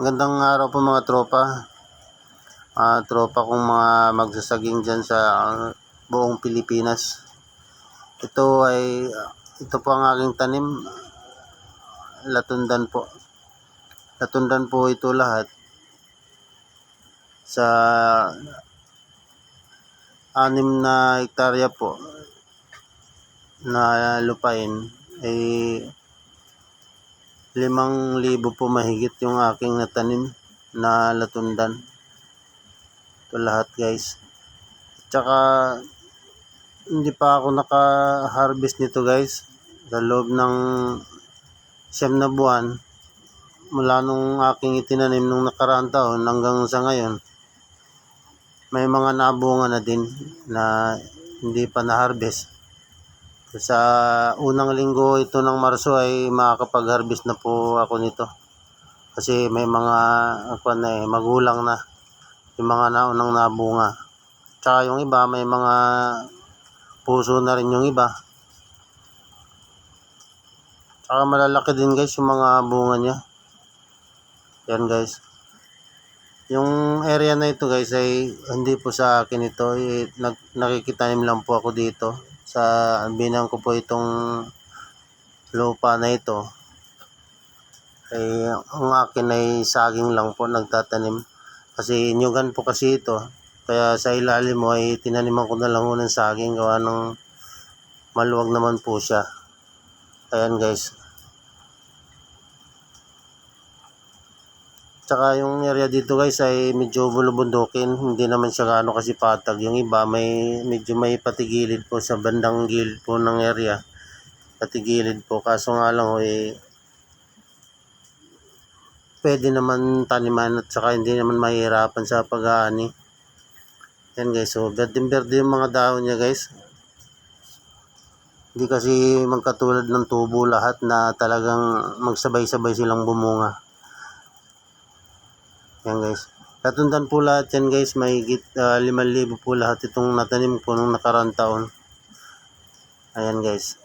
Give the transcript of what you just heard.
Magandang araw po mga tropa. Ah, tropa kong mga magsasaging dyan sa ah, buong Pilipinas. Ito ay ito po ang aking tanim. Latundan po. Latundan po ito lahat. Sa anim na hektarya po na lupain ay limang libo po mahigit yung aking natanim na latundan. Ito lahat guys. Tsaka hindi pa ako naka-harvest nito guys. Sa loob ng siyam na buwan mula nung aking itinanim nung nakaraang taon hanggang sa ngayon may mga nabunga na din na hindi pa na-harvest. Sa unang linggo ito ng Marso ay makakapag-harvest na po ako nito. Kasi may mga ako na eh, magulang na yung mga naunang nabunga. Tsaka yung iba may mga puso na rin yung iba. Tsaka malalaki din guys yung mga bunga niya. Yan guys. Yung area na ito guys ay hindi po sa akin ito. Eh, nag, nakikitanim lang po ako dito. Sa binang ko po itong lupa na ito. Eh, ang akin ay saging lang po nagtatanim. Kasi nyugan po kasi ito. Kaya sa ilalim mo ay tinaniman ko na lang ng saging gawa ng maluwag naman po siya. Ayan guys. Tsaka yung area dito guys ay medyo bulubundukin. Hindi naman siya gaano kasi patag. Yung iba may medyo may patigilid po sa bandang gilid po ng area. Patigilid po. Kaso nga lang eh pwede naman taniman at saka hindi naman mahihirapan sa pag-aani. Yan guys, so berdeng-berde yung mga dahon niya guys. Hindi kasi magkatulad ng tubo lahat na talagang magsabay-sabay silang bumunga. Yan guys. Katundan po lahat yan guys, may higit uh, 5,000 po lahat itong natanim ko nung nakarang taon. Ayan guys.